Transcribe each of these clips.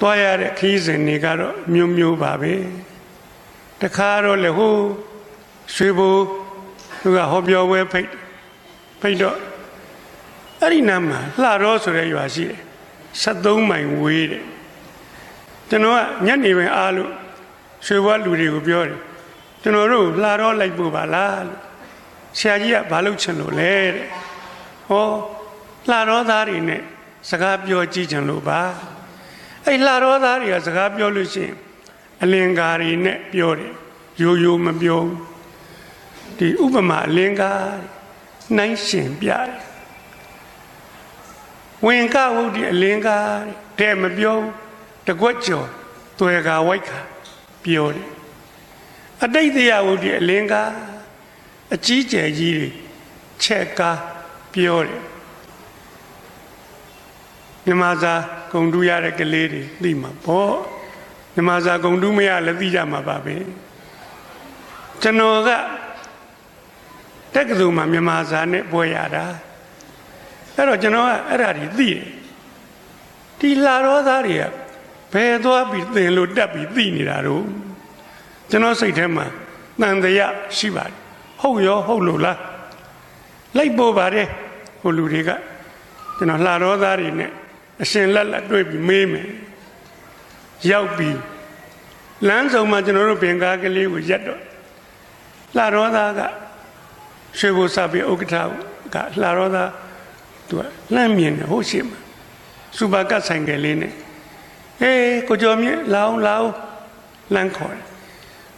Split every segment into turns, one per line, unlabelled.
သွားရတဲ့ခီးစဉ်တွေကတော့မျိုးမျိုးပါပဲတခါတော့လေဟိုရွှေဘိုသူကဟောပြောပွဲဖိတ်ဖိတ်တော့အဲ့ဒီနားမှာလှတော့ဆိုတဲ့ရွာရှိတယ်73မိုင်ဝေးတယ်ကျွန်တော်ကညနေပိုင်းအားလို့ရွှေဘွားလူတွေကိုပြောတယ်ကျွန်တော်တို့လှတော့လိုက်ပို့ပါလားလို့ဆရာကြီးကဘာလုပ်ချင်လို့လဲတဲ့ဟောလှတော့သားတွေနဲ့စကားပြောကြည့်ချင်လို့ပါ အဲ့လှတော့သားတွေကစကားပြောလို့ရှိရင်အလင်္ကာတွေနဲ့ပြောတယ်ရိုးရိုးမပြောဘူးဒီဥပမာအလင်္ကာနှိုင်းရှင်ပြတယ်ဝင်ကဝုဒ္ဓအလင်္ကာတဲ့မပြောဘူးတကွက်ကျော်သွယ်ကာဝိုက်ခါပြောတယ်အတိတ်တရားဝုဒ္ဓအလင်္ကာအကြီးကျယ်ကြီးတွေချက်ကားပြောတယ် မြမစာဂုံတူးရတဲ့ကလေးတွေသိမှာပေါ့မြမစာဂုံတူးမရလည်းသိကြမှာပါပဲကျွန်တော်ကတက္ကသိုလ်မှာမြမစာနဲ့ပွဲရတာအဲ့တော့ကျွန်တော်ကအဲ့ဒါတွေသိတယ်ဒီလာတော်သားတွေကဘယ်သွားပြီးသင်လို့တက်ပြီးသိနေတာတော့ကျွန်တော်စိတ်ထဲမှာတန်တရားရှိပါတယ်ဟုတ်ရောဟုတ်လို့လားလိုက်ပို့ပါတယ်ဟိုလူတွေကကျွန်တော်လှတော်သားတွေနဲ့ အရှင်လက်လက်တွေ့ပြီးမေးမယ်ရောက်ပြီးလမ်းဆောင်မှာကျွန်တော်တို့ဘင်္ဂါကလေးကိုရက်တော့လှတော်သားကရွှေဘိုစာပေဥက္ကဋ္ဌကလှတော်သားသူကလမ်းမြင်တယ်ဟုတ်ရှိမှာစူပါကတ်ဆိုင်ကလေးနဲ့အေးကိုကျော်မြင့်လောင်းလောင်းလမ်းခေါ်တယ်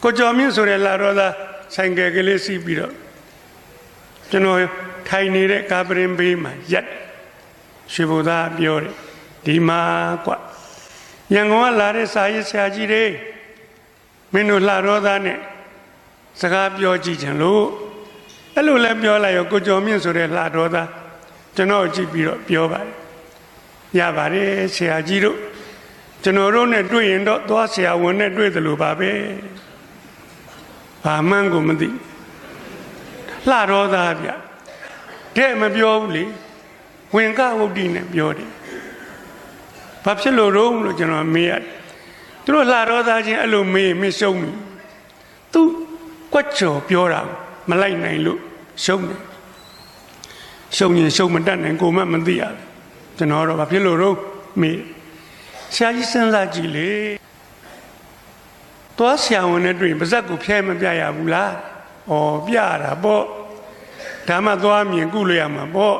ကိုကျော်မြင့်ဆိုတဲ့လှတော်သားဆိုင်ကယ်ကလေးစီးပြီးတော့ကျွန်တော်ထိုင်နေတဲ့ကာပရင်ဘေးမှာရက်ရွှေဘုရားပြောတယ် ဒီမှာကွရန်ကုန်ကလာတဲ့စာရေးဆရာကြီးတွေမင်းတို့လှတော်သားနဲ့စကားပြောကြည့်ချင်လို့အဲ့လိုလဲပြောလိုက်ရောကိုကျော်မြင့်ဆိုတဲ့လှတော်သားကျွန်တော်ကြည့်ပြီးတော့ပြောပါတယ်ရပါတယ်ဆရာကြီးတို့ကျွန်တော်တို့နဲ့တွေ့ရင်တော့သွားဆရာဝန်နဲ့တွေ့တယ်လို့ပါပဲဘာမှန်းကိုမသိလှတော်သားဗျတဲ့မပြောဘူးလေဝင်ကဝုဒ္ဓိနဲ့ပြောတယ် ဘာဖြစ်လို့တော့လို့ကျွန်တော်မေးရတယ်သူတို့လှတော်သားချင်းအဲ့လိုမေးမရှုံးဘူးသူကွက်ချော်ပြောတာမလိုက်နိုင်လို့ရှုံးတယ်ရှုံးရင်ရှုံးမတတ်နိုင်ကိုမှမသိရဘူးကျွန်တော်တော့ဘာဖြစ်လို့တော့မေးဆရာကြီးစဉ်းစားကြည့်လေသွားဆရာဝန်နဲ့တွေ့ရင်ပါဇက်ကိုဖျဲမပြရဘူးလားဩပြတာပေါ့ဒါမှသွားမြင်ကုလို့ရမှာပေါ့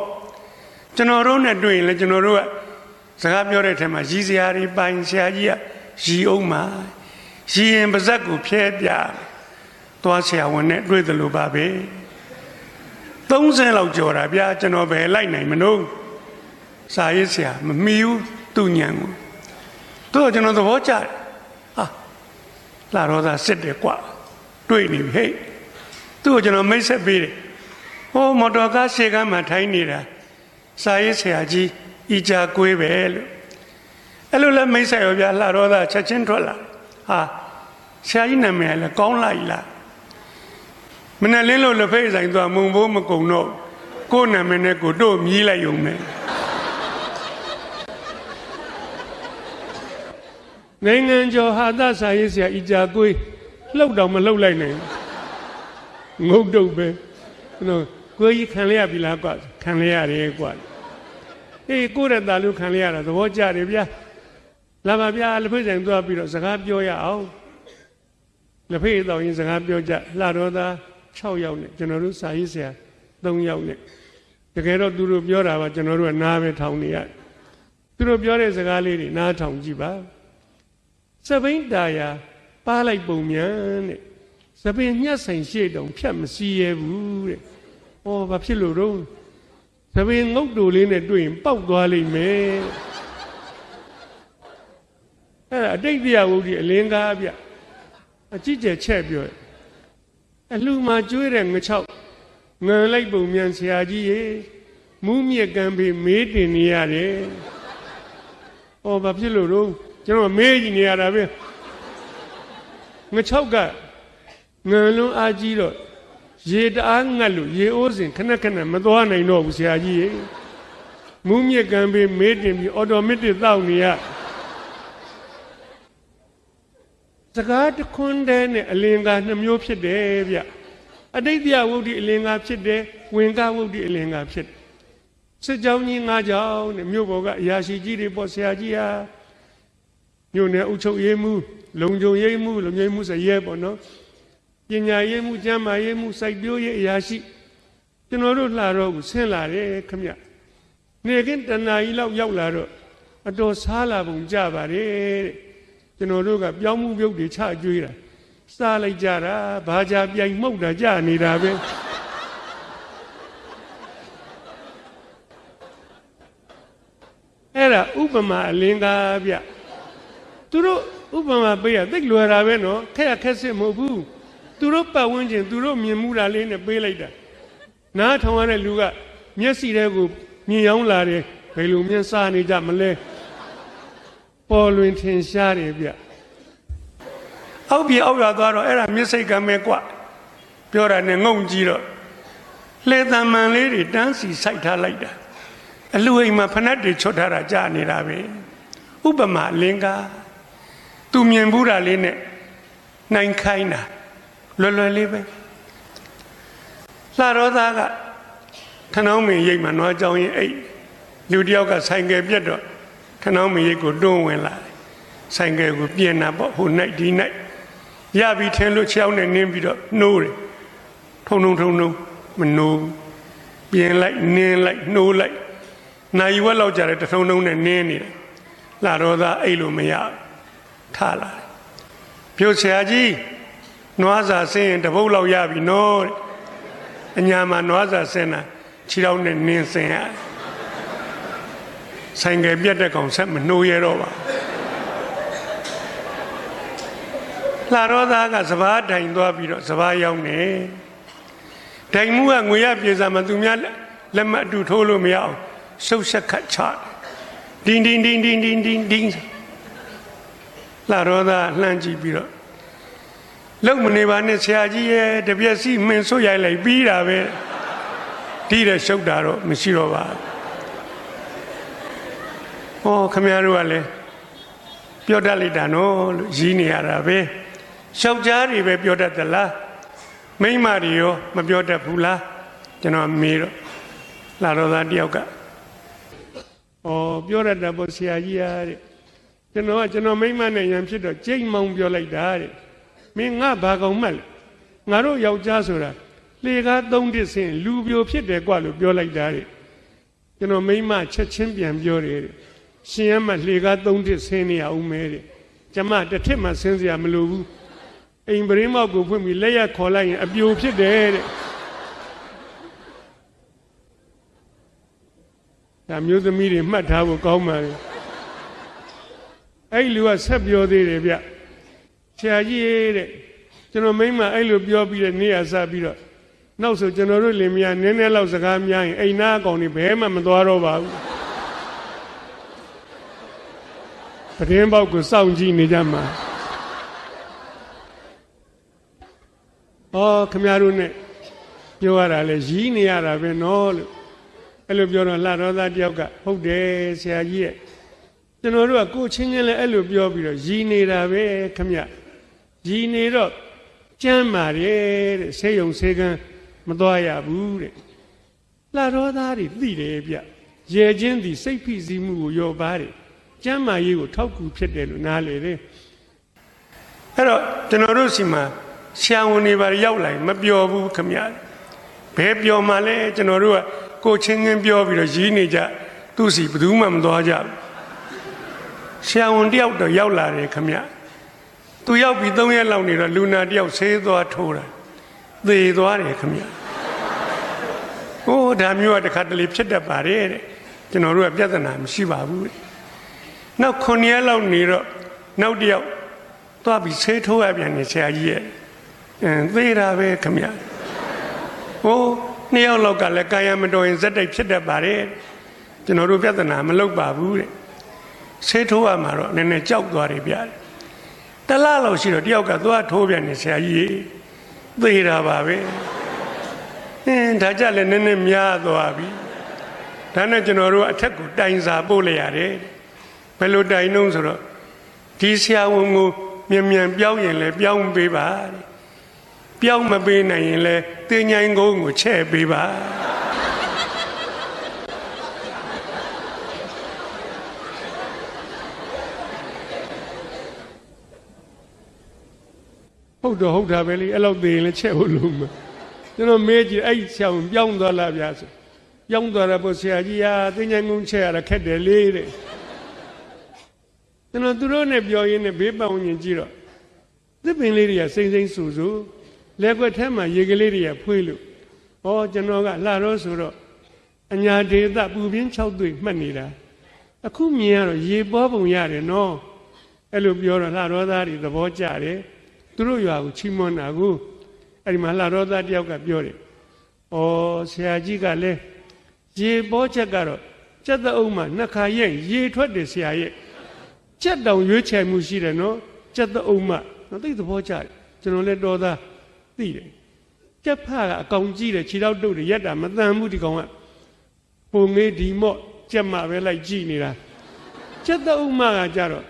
ကျွန်တော်တို့နဲ့တွေ့ရင်လည်းကျွန်တော်တို့က စကားပြောတဲ့ထဲမှာရည်စရာတွေပိုင်ဆရာကြီးကရည်အောင်မှာရည်ရင်ပါဇက်ကိုဖျဲပြသွားဆရာဝန်နဲ့တွေ့တယ်လို့ပါပဲ30လောက်ကြော်တာဗျာကျွန်တော်ပဲလိုက်နိုင်မလို့စာရေးဆရာမမီဘူးသူညံကိုတို့ကျွန်တော်သဘောကျတယ်ဟာလာတော့သာစစ်တယ်ကွာတွေ့နေပြီဟဲ့သူ့ကိုကျွန်တော်မိတ်ဆက်ပေးတယ်ဟိုမော်တော်ကားရှေ့ကမ်းမှာထိုင်းနေတာစာရေးဆရာကြီး ဤကြကွေးပဲလို့အဲ့လိုလဲမိတ်ဆက်ရောဗျာလာတော့သာချက်ချင်းထွက်လာဟာဆရာကြီးနာမည်လည်းကောင်းလိုက်လားမနဲ့လင်းလို့လက်ဖိတ်ဆိုင်သွားမုံဘိုးမကုံတော့ကိုယ်နာမည်နဲ့ကိုတို့မြည်လိုက်ုံနဲ့နိုင်ငံကျော်ဟာသစာရေးဆရာဤကြကွေးလှုပ်တော့မလှုပ်လိုက်နိုင်ငုတ်တုတ်ပဲနော်ကိုကြီးခံရပြီလားကွာခံရရတယ်ကွာ အေးကိုရတာလို့ခံရတာသဘောကျတယ်ဗျာလာပါဗျာလက်ဖိတ်ဆိုင်သွားပြီးတော့စကားပြောရအောင်လက်ဖိတ်တော်ရင်စကားပြောကြလှတော်သား6ယောက်နဲ့ကျွန်တော်တို့စာရေးဆရာ3ယောက်နဲ့တကယ်တော့သူတို့ပြောတာပါကျွန်တော်တို့ကနားပဲထောင်နေရသူတို့ပြောတဲ့စကားလေးတွေနားထောင်ကြည့်ပါစပိန်တာယာပါလိုက်ပုံမြန်တဲ့စပင်ညှက်ဆိုင်ရှေ့တုံဖြတ်မစီးရဘူးတဲ့။ဩဘာဖြစ်လို့တော့ စပင်ငုတ်တူလေးနဲ့တွေ့ရင်ပေါက်သွားလိမ့်မယ်။အဲ့ဒါအတိတ်တရားဝုဒ္ဓအလင်းကားဗျ။အကြည့်ကျက်ချက်ပြောအလှမှာကျွေးတဲ့ငချောက်ငံလိုက်ပုံမြန်ဆရာကြီးရေမူးမြက်ကံပြီးမေးတင်နေရတယ်။ဩဘာဖြစ်လို့တော့ကျွန်တော်မေးကြည့်နေရတာပဲငချောက်ကငန်လုံးအားကြီးတော့ ရေတအားငတ်လို့ရေအိုးစင်ခဏခဏမသွားနိုင်တော့ဘူးဆရာကြီးရေမူးမြက်ကံပေးမေးတင်ပြီးအော်တိုမက်တစ်တောက်နေရစကားတစ်ခွန်းတည်းနဲ့အလင်္ကာနှမျိုးဖြစ်တယ်ဗျအတိတ်ပြဝုဒ္ဓိအလင်္ကာဖြစ်တယ်ဝင်္ကဝုဒ္ဓိအလင်္ကာဖြစ်တယ်စစ်ကြောင်းကြီးငါးကြောင်းနဲ့မြို့ပေါ်ကအရာရှိကြီးတွေပေါ့ဆရာကြီးဟာမြို့နယ်အုပ်ချုပ်ရေးမှုလုံခြုံရေးမှုလုံခြုံရေးမှုဆိုရဲပေါ့နော် ပညာရေးမှုကျန်းမာရေးမှုစိုက်ပျိုးရေးအရာရှိကျွန်တော်တို့လှတော့ကိုဆင်းလာတယ်ခမနေကင်းတဏှာကြီးလောက်ရောက်လာတော့အတော်စားလာပုံကြပါတယ်တဲ့ကျွန်တော်တို့ကပြောင်းမှုပြုတ်တွေချကြွေးတာစားလိုက်ကြတာဘာကြပြိုင်မှုတ်တာကြနေတာပဲအဲ့ဒါဥပမာအလင်းကားဗျသူတို့ဥပမာပေးရသိလွယ်တာပဲနော်ခက်ရခက်စစ်မဟုတ်ဘူး သူတို့ပတ်ဝန်းကျင်သူတို့မြင်မှုတာလေးနဲ့ပေးလိုက်တာနားထောင်ရတဲ့လူကမျက်စိထဲကိုမြင်ရောက်လာတယ်ဘယ်လိုမြင်စားနေကြမလဲပေါ်လွင်ထင်ရှားတယ်ဗျအောက်ပြေအောက်ရသွားတော့အဲ့ဒါမျက်စိကမဲကွပြောတာနဲ့ငုံကြည့်တော့လှေတံမှန်လေးတွေတန်းစီစိုက်ထားလိုက်တာအလူအိမ်မှာဖနက်တွေချွတ်ထားတာကြာနေတာပဲဥပမာလင်္ကာသူမြင်ဘူးတာလေးနဲ့နိုင်ခိုင်းတာ လွယ်လွယ်လေးပဲလှရောသားကခဏောင်းမင်းရိတ်မှာနွားကြောင်ရင်အိတ်လူတယောက်ကဆိုင်ကယ်ပြတ်တော့ခဏောင်းမင်းရိတ်ကိုတွန်းဝင်လာတယ်ဆိုင်ကယ်ကိုပြင်တာပေါ့ဟိုနိုင်ဒီနိုင်ရပြီထင်းလို့ချောင်းနဲ့နင်းပြီးတော့နှိုးတယ်ထုံထုံထုံထုံမနှိုးပြင်လိုက်နင်းလိုက်နှိုးလိုက်နိုင်ဝက်လောက်ကြတယ်တထုံထုံနဲ့နင်းနေတယ်လာတော့သားအိတ်လို့မရထလာတယ်ပြုတ်ဆရာကြီး နွားစာဆင်းရင်တပုတ်လောက်ရပြီနော်တဲ့အညာမှာနွားစာဆင်းတာခြေထောက်နဲ့နင်းဆင်းရဆိုင်ကယ်ပြတ်တဲ့ကောင်ဆက်မနှိုးရတော့ပါလာတော့သားကစဘာတိုင်သွားပြီးတော့စဘာရောက်နေတိုင်မှုကငွေရပြေစာမသူများလက်မအတူထိုးလို့မရအောင်ရှုပ်ဆက်ခတ်ချတင်းတင်းတင်းတင်းတင်းတင်းတင်းလာတော့သားလှမ်းကြည့်ပြီးတော့ လုံမနေပါနဲ့ဆရာကြီးရဲ့တပြက်စီမင်းဆွရိုက်လိုက်ပြီးတာပဲတီးတဲ့ရှုပ်တာတော့မရှိတော့ပါဟောခမရတို့ကလည်းပြောတတ်လိုက်တာနော်လို့ရည်နေရတာပဲရှောက်ကြားတွေပဲပြောတတ်သလားမိမတွေရောမပြောတတ်ဘူးလားကျွန်တော်မေးတော့လာတော့သားတယောက်ကဩပြောရတတ်ဖို့ဆရာကြီးအားတဲ့ကျွန်တော်ကကျွန်တော်မိမနဲ့ရံဖြစ်တော့ကြိတ်မောင်းပြောလိုက်တာတဲ့ မင်းငါဘာကောင်မှတ်လဲငါတို့ယောက်ျားဆိုတာလေကားသုံးတစ်ဆင်းလူပြိုဖြစ်တယ်ကွလို့ပြောလိုက်တာတဲ့ကျွန်တော်မိမချက်ချင်းပြန်ပြောတယ်တဲ့ရှင်ရမလေကားသုံးတစ်ဆင်းနေရအောင်မဲတဲ့ကျမတစ်ထစ်မှဆင်းစရာမလိုဘူးအိမ်ပရင်းမောက်ကိုဖွင့်ပြီးလက်ရခေါ်လိုက်ရင်အပြိုဖြစ်တယ်တဲ့ဒါမျိုးသမီးတွေမှတ်ထားဖို့ကောင်းပါလေအဲ့လူကဆက်ပြောသေးတယ်ဗျ ဆရာကြီးတဲ့ကျွန်တော်မိမအဲ့လိုပြောပြီးတဲ့နေ့ရစပြီးတော့နောက်ဆိုကျွန်တော်တို့လင်မယားနည်းနည်းလောက်စကားများရင်အိမ်သားအကောင်တွေဘဲမှမသွားတော့ပါဘူးပတင်းပေါက်ကိုစောင့်ကြည့်နေကြမှာဩခမရတို့ ਨੇ ပြောရတာလေရီးနေရတာပဲနော်လို့အဲ့လိုပြောတော့လှတော်သားတယောက်ကဟုတ်တယ်ဆရာကြီးရဲ့ကျွန်တော်တို့ကကိုချင်းချင်းလည်းအဲ့လိုပြောပြီးတော့ရီးနေတာပဲခမရ ရီးနေတော့ကျမ်းမာတယ်တဲ့ဆေးရုံဆေးကန်းမသွားရဘူးတဲ့လှတော်သားတွေသိတယ်ဗျရေချင်းသည်စိတ်ဖိစီးမှုကိုယောပါတယ်ကျမ်းမာရေးကိုထောက်ကူဖြစ်တယ်လို့နားလေတယ်အဲ့တော့ကျွန်တော်တို့စီမှာဆရာဝန်တွေပါရောက်လာရင်မပျော်ဘူးခမရဘယ်ပျော်မှလဲကျွန်တော်တို့ကကိုချင်းချင်းပြောပြီးတော့ရီးနေကြသူ့စီဘယ်သူမှမသွားကြဘူးဆရာဝန်တယောက်တော့ရောက်လာတယ်ခမရ သူရောက်ပြီး၃ရက်လောက်နေတော့လူနာတယောက်ဆေးသွားထိုးတာသေသွားတယ်ခမရဟိုးဒါမျိုးကတခါတလေဖြစ်တတ်ပါတယ်တဲ့ကျွန်တော်တို့ကပြဿနာမရှိပါဘူးနောက်9ရက်လောက်နေတော့နောက်တယောက်သွားပြီးဆေးထိုးရပြန်နေဆရာကြီးရဲ့အဲသေတာပဲခမရဟိုးနှစ်ယောက်လောက်ကလည်းကာယမတော်ရင်ဇက်တိုက်ဖြစ်တတ်ပါတယ်ကျွန်တော်တို့ပြဿနာမလုပ်ပါဘူးတဲ့ဆေးထိုးရမှာတော့နည်းနည်းကြောက်သွားတယ်ဗျာ တလားလောက်ရှိတော့တယောက်ကသွားထိုးပြန်နေဆရာကြီးသေတာပါပဲအင်းဒါကြလည်းနည်းနည်းများသွားပြီဒါနဲ့ကျွန်တော်တို့အထက်ကိုတိုင်စာပို့လိုက်ရတယ်ဘယ်လိုတိုင်နှုံးဆိုတော့ဒီဆရာဝန်ကိုမြန်မြန်ပြောင်းရင်လည်းပြောင်းပေးပါတဲ့ပြောင်းမပေးနိုင်ရင်လည်းတင်းញိုင်းကုန်းကိုချဲ့ပေးပါ ဟုတ်တော့ဟုတ်တာပဲလေအဲ့လောက်သေးရင်လည်းချဲ့ဖို့လုံးမကျွန်တော်မေးကြည့်အဲ့ဆရာဝန်ပြောင်းသွားလားဗျာဆိုပြောင်းသွားတယ်ပေါ့ဆရာကြီးဟာတင်းញိုင်းကုန်းချဲ့ရတာခက်တယ်လေတဲ့ကျွန်တော်သူတို့နဲ့ပြောရင်းနဲ့ဘေးပတ်ဝန်းကျင်ကြည့်တော့သစ်ပင်လေးတွေကစိမ့်စိမ့်ဆူဆူလက်ွက်ထဲမှာရေကလေးတွေကဖွေးလို့ဩကျွန်တော်ကလာတော့ဆိုတော့အညာဒေသပူပြင်း6တွေ့မှတ်နေတာအခုမြင်ရတော့ရေပေါ်ပုံရတယ်နော်အဲ့လိုပြောတော့လှတော်သားတွေသဘောကျတယ် သူတို့ရွာကိုချီးမွမ်းတာကိုအဲ့ဒီမှာလှတော်သားတယောက်ကပြောတယ်ဩဆရာကြီးကလည်းရေပေါ်ချက်ကတော့စက်တအုပ်မှာနှစ်ခါရဲ့ရေထွက်တယ်ဆရာရဲ့စက်တောင်ရွေးချယ်မှုရှိတယ်နော်စက်တအုပ်မှာနော်သိသဘောကျတယ်ကျွန်တော်လည်းတော်သားသိတယ်ကြက်ဖကအကောင်ကြီးတယ်ခြေထောက်တုပ်တယ်ရက်တာမတန်ဘူးဒီကောင်ကပုံငေးဒီမော့ကြက်မပဲလိုက်ကြည့်နေတာစက်တအုပ်မှာကကြတော့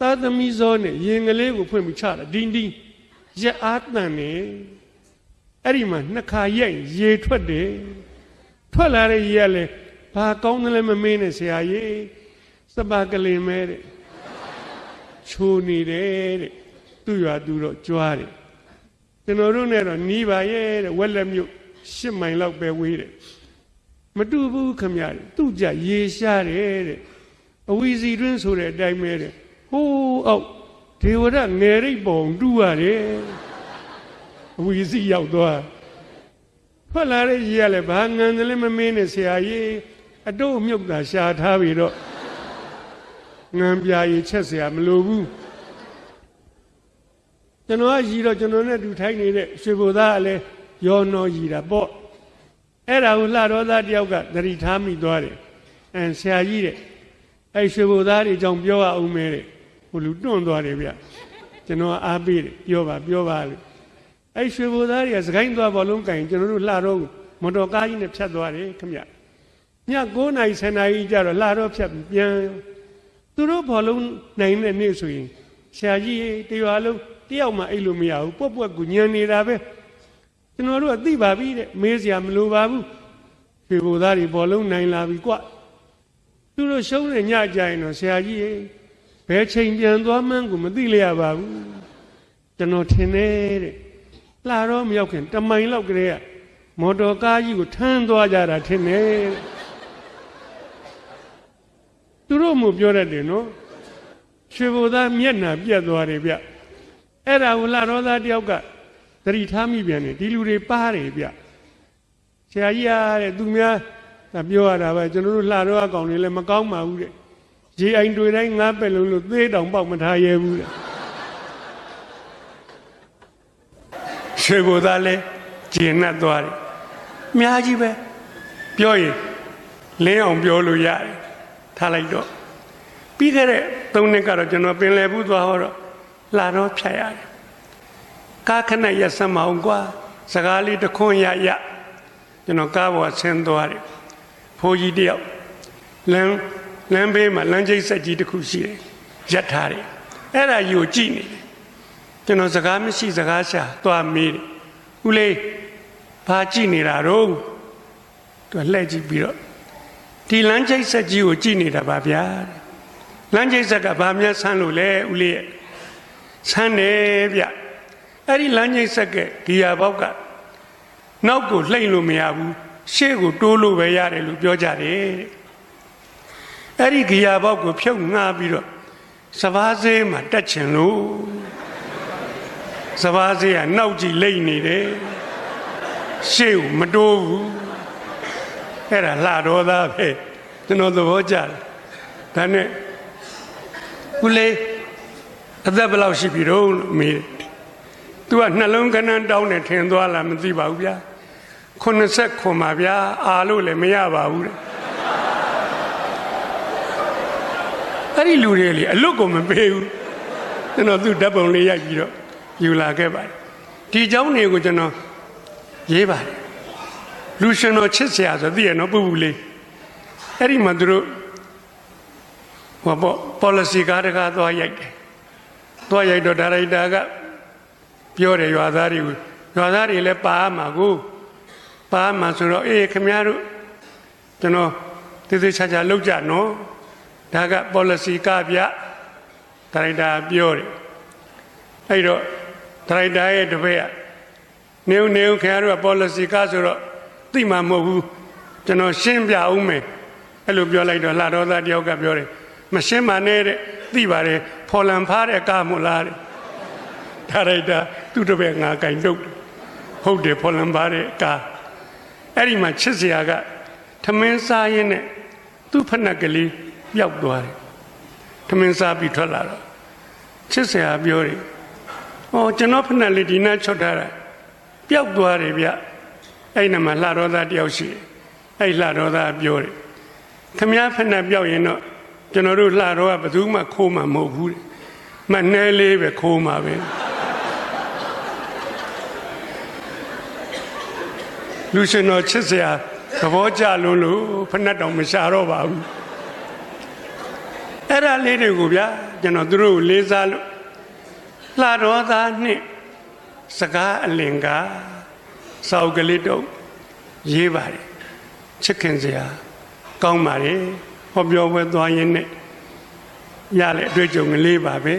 သားသမီးစောနဲ့ရင်ကလေးကိုဖွင့်ပြီးချတာဒင်းဒင်းရက်အားတန်နေအဲ့ဒီမှာနှစ်ခါရိုက်ရေထွက်တယ်ထွက်လာတဲ့ရေကလည်းဘာကောင်းတယ်လဲမမင်းနဲ့ဆရာကြီးစပါကလင်မဲတဲ့ချိုးနေတယ်တဲ့သူ့ရွာသူတော့ကြွားတယ်ကျွန်တော်တို့နဲ့တော့နီးပါရဲ့တဲ့ဝက်လက်မြို့ရှစ်မိုင်လောက်ပဲဝေးတယ်မတူဘူးခမရသူ့ကြရေရှားတယ်တဲ့အဝီစီတွင်းဆိုတဲ့အတိုင်းပဲတဲ့ ဟိုးအောက်ဒေဝရငယ်ရိပ်ပုံတူရတယ်အဝီစီရောက်သွားထွက်လာတဲ့ကြီးကလည်းဘာငန်တယ်လဲမမင်းနဲ့ဆရာကြီးအတုတ်မြုပ်တာရှာထားပြီတော့ငန်ပြာကြီးချက်ဆရာမလိုဘူးကျွန်တော်ကကြီးတော့ကျွန်တော်နဲ့တူထိုင်နေတဲ့ရွှေဘုရားကလည်းရောနောကြီးတာပေါ့အဲ့ဒါကိုလှတော်သားတယောက်ကသတိထားမိသွားတယ်အန်ဆရာကြီးတဲ့အဲ့ရွှေဘုရားတွေအကြောင်းပြောရအောင်မဲတဲ့ ဟိုလူတွန့်သွားတယ်ဗျကျွန်တော်အားပေးတယ်ပြောပါပြောပါလို့အဲ့ရွှေဘိုသားတွေကစကိုင်းသွားဘောလုံးကင်ကျွန်တော်တို့လှတော်မော်တော်ကားကြီးနဲ့ဖြတ်သွားတယ်ခမည9နာရီ10နာရီကျတော့လှတော်ဖြတ်ပြန်သူတို့ဘောလုံးနိုင်တဲ့နေ့ဆိုရင်ဆရာကြီးတရွာလုံးတယောက်မှအဲ့လိုမရဘူးပွက်ပွက်ကူညံနေတာပဲကျွန်တော်တို့ကသိပါပြီတဲ့မေးစရာမလိုပါဘူးဖြေဖို့သားတွေဘောလုံးနိုင်လာပြီကွသူတို့ရှုံးနေညကြရင်တော့ဆရာကြီး ဘယ်ချိန်ပြန်သွားမှန်းကိုမသိလျက်ပါဘူးကျွန်တော်ထင်တယ်တဲ့လာတော့မရောက်ခင်တမိုင်လောက်ကလေးကမော်တော်ကားကြီးကိုထမ်းသွားကြတာထင်တယ်တဲ့သူတို့မှပြောတတ်တယ်နော်ရွှေဘိုသားမျက်နှာပြက်သွားတယ်ဗျအဲ့ဒါကိုလာတော်သားတယောက်ကသတိထားမိပြန်တယ်ဒီလူတွေပါတယ်ဗျဆရာကြီးအားတဲ့သူများဒါပြောရတာပဲကျွန်တော်တို့လှတော့အကောင်တွေလည်းမကောင်းပါဘူးတဲ့ ရေအိမ်တွေတိုင်းငါးပက်လုံးလို့သေးတောင်ပေါက်မထားရဲဘူးတဲ့ရွှေဘိုသားလည်းကျင်နှက်သွားတယ်အများကြီးပဲပြောရင်လင်းအောင်ပြောလို့ရတယ်ထားလိုက်တော့ပြီးခဲ့တဲ့သုံးနှစ်ကတော့ကျွန်တော်ပင်လယ်ဘူးသွားတော့လာတော့ဖြတ်ရတယ်ကားခဏရက်စမ်းမအောင်ကွာစကားလေးတခွန်းရရကျွန်တော်ကားပေါ်ဆင်းသွားတယ်ဖိုးကြီးတယောက်လမ်း လမ်းဘေးမှာလမ်းကျိတ်ဆက်ကြီးတစ်ခုရှိတယ်ရက်ထားတယ်အဲ့ဒါယူကြည့်နေတယ်ကျွန်တော်စကားမရှိစကားရှာသွားမေးတယ်ဦးလေးဘာကြည့်နေတာတော့သူလှည့်ကြည့်ပြီးတော့ဒီလမ်းကျိတ်ဆက်ကြီးကိုကြည့်နေတာပါဗျာလမ်းကျိတ်ဆက်ကဘာများဆန်းလို့လဲဦးလေးရဲ့ဆန်းတယ်ဗျအဲ့ဒီလမ်းကျိတ်ဆက်ကဂီယာဘောက်ကနောက်ကိုလှိမ့်လို့မရဘူးရှေ့ကိုတိုးလို့ပဲရတယ်လို့ပြောကြတယ် အဲ့ဒီဂီယာဘောက်ကိုဖြုတ်ငှားပြီးတော့စဘာစေးမှာတက်ချင်လို့စဘာစေးကနောက်ကြည့်လိမ့်နေတယ်ရှေ့ကိုမတိုးဘူးအဲ့ဒါလှတော်သားပဲကျွန်တော်သဘောကျတယ်ဒါနဲ့ဦးလေးအသက်ဘယ်လောက်ရှိပြီတော့မေးသူကနှလုံးကနန်းတောင်းနေထင်သွားလားမသိပါဘူးဗျာ80ခွန်ပါဗျာအာလို့လည်းမရပါဘူးတဲ့ အဲ့ဒီလူတွေလေအလွတ်ကိုမပေးဘူးကျွန်တော်သူ့ဓာတ်ပုံလေးရိုက်ပြီးတော့ယူလာခဲ့ပါတယ်ဒီเจ้าနေကိုကျွန်တော်ရေးပါတယ်လူရှင်တော်ချစ်စရာဆိုသိရနော်ပူပူလေးအဲ့ဒီမှာသူတို့ဟောပေါ့ policy ကားတကားသွားရိုက်တယ် သွားရိုက်တော့ဒါရိုက်တာကပြောတယ်ရွာသားတွေကိုရွာသားတွေလည်းပါမှာကိုပါမှာဆိုတော့အေးခမရတို့ကျွန်တော်သေသေးချာချာလောက်ကြနော် ဒါက policy ကပြဒါရိုက်တာပြောတယ်အဲ့တော့ဒါရိုက်တာရဲ့တပည့်ကနေဦးနေဦးခင်ဗျားတို့က policy ကဆိုတော့သိမှာမဟုတ်ဘူးကျွန်တော်ရှင်းပြအောင်မယ်အဲ့လိုပြောလိုက်တော့လှတော်သားတယောက်ကပြောတယ်မရှင်းပါနဲ့တဲ့သိပါတယ်ဖော်လံဖားတဲ့ကားမို့လားတဲ့ဒါရိုက်တာသူ့တပည့်ငါကင်တုတ်တယ်ဟုတ်တယ်ဖော်လံဖားတဲ့ကားအဲ့ဒီမှာချစ်စရာကထမင်းစားရင်းနဲ့သူ့ဖက်နှက်ကလေး ပျောက်သွားတယ်ထမင်းစားပြီးထွက်လာတော့ချစ်စရာပြောတယ်ဩကျွန်တော်ဖက်နှက်လေးဒီနားချွတ်ထားတာပျောက်သွားတယ်ဗျအဲ့နမှာလှတော်သားတယောက်ရှိတယ်အဲ့လှတော်သားပြောတယ်ခမည်းဖက်နှက်ပျောက်ရင်တော့ကျွန်တော်တို့လှတော်ကဘယ်သူမှခိုးမှာမဟုတ်ဘူးတဲ့မနှဲလေးပဲခိုးမှာပဲလူရှင်တော်ချစ်စရာသဘောကျလို့လို့ဖက်နှက်တော်မရှာတော့ပါဘူး အဲ့ဒါလေးတွေကိုဗျာကျွန်တော်သူတို့ကိုလေးစားလို့လှတော်သားနှစ်စကားအလင်ကစောက်ကလေးတော့ရေးပါတယ်ချစ်ခင်စရာကောင်းပါတယ်ဟောပြောပွဲသွားရင်းနဲ့ရလေအတွေ့အကြုံကလေးပါပဲ